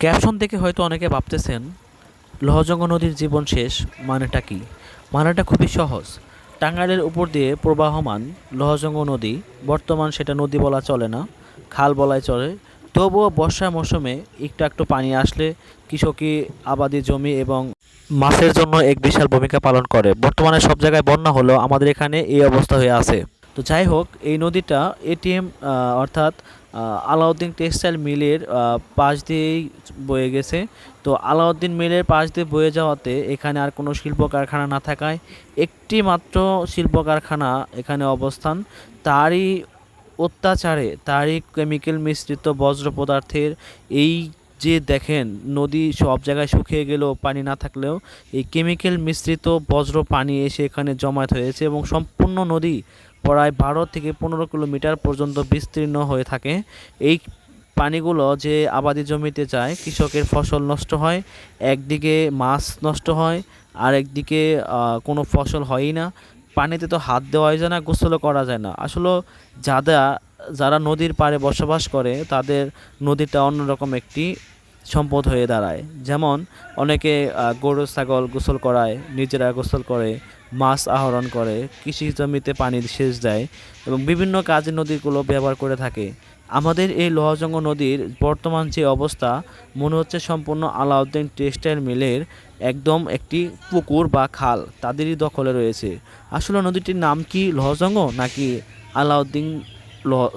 Caption দেখে হয়তো অনেকে ভাবতেছেন, লহজঙ্গ নদীর জীবন শেষ মানেটা কি? মানেটা খুবই সহজ। টাঙ্গাইলের উপর দিয়ে প্রবাহমান লহজঙ্গ নদী, বর্তমান সেটা নদী বলা চলে না, খাল বলাই চলে। তবুও বর্ষা মৌসুমে একটু একটু পানি আসলে কৃষকি আবাদি জমি এবং মাছের জন্য এক বিশাল ভূমিকা পালন করে। বর্তমানে সব জায়গায় বন্যা হলেও আমাদের এখানে এই অবস্থা হয়ে আছে। তো যাই হোক, এই নদীটা এটিএম অর্থাৎ আলাউদ্দিন টেক্সটাইল মিলের পাশ দিয়েই বয়ে গেছে। তো আলাউদ্দিন মিলের পাশ দিয়ে বয়ে যাওয়াতে এখানে আর কোনো শিল্প কারখানা না থাকায় একটি মাত্র শিল্প কারখানা এখানে অবস্থান। তারই অত্যাচারে, তারই কেমিক্যাল মিশ্রিত বজ্র পদার্থের এই যে দেখেন, নদী সব জায়গায় শুকিয়ে গেলেও পানি না থাকলেও এই কেমিক্যাল মিশ্রিত বজ্র পানি এসে এখানে জমায়েত হয়েছে এবং সম্পূর্ণ নদী প্রায় বারো থেকে পনেরো কিলোমিটার পর্যন্ত বিস্তীর্ণ হয়ে থাকে। এই পানিগুলো যে আবাদি জমিতে যায়, কৃষকের ফসল নষ্ট হয়, একদিকে মাছ নষ্ট হয় আর একদিকে কোনো ফসল হয়ই না। পানিতে তো হাত দেওয়াই যায় না গোসলও করা যায় না। আসলে যারা যারা নদীর পাড়ে বসবাস করে, তাদের নদীটা অন্যরকম একটি সম্পদ হয়ে দাঁড়ায়। যেমন, অনেকে গরু, ছাগল গোসল করায়, নিজেরা গোসল করে, মাছ আহরণ করে, কৃষি জমিতে পানি সেচ দেয় এবং বিভিন্ন কাজে নদীগুলো ব্যবহার করে থাকে। আমাদের এই লোহাজঙ্গ নদীর বর্তমান যে অবস্থা, মনে হচ্ছে সম্পূর্ণ আলাউদ্দিন টেক্সটাইল মিলের একদম একটি পুকুর বা খাল, তাদেরই দখলে রয়েছে। আসলে নদীটির নাম কি লোহজঙ্গ নাকি আলাউদ্দিন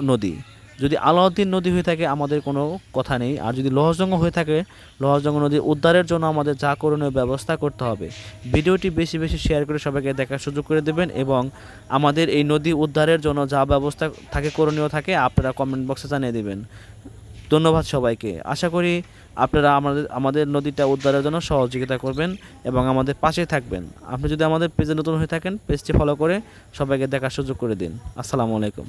নদী? যদি আলাউদ্দিন নদী হয়ে থাকে, আমাদের কোনো কথা নেই। আর যদি লোহজঙ্গ হয়ে থাকে লোহজঙ্গ নদী উদ্ধারের জন্য আমাদের যা করণীয় ব্যবস্থা করতে হবে। ভিডিওটি বেশি বেশি শেয়ার করে সবাইকে দেখার সুযোগ করে দেবেন এবং আমাদের এই নদী উদ্ধারের জন্য যা ব্যবস্থা থাকে, করণীয় থাকে, আপনারা কমেন্ট বক্সে জানিয়ে দেবেন। ধন্যবাদ সবাইকে। আশা করি আপনারা আমাদের আমাদের নদীটা উদ্ধারের জন্য সহযোগিতা করবেন এবং আমাদের পাশে থাকবেন। আপনি যদি আমাদের পেজে নতুন হয়ে থাকেন পেজটি ফলো করে সবাইকে দেখার সুযোগ করে দিন। আসসালামু আলাইকুম।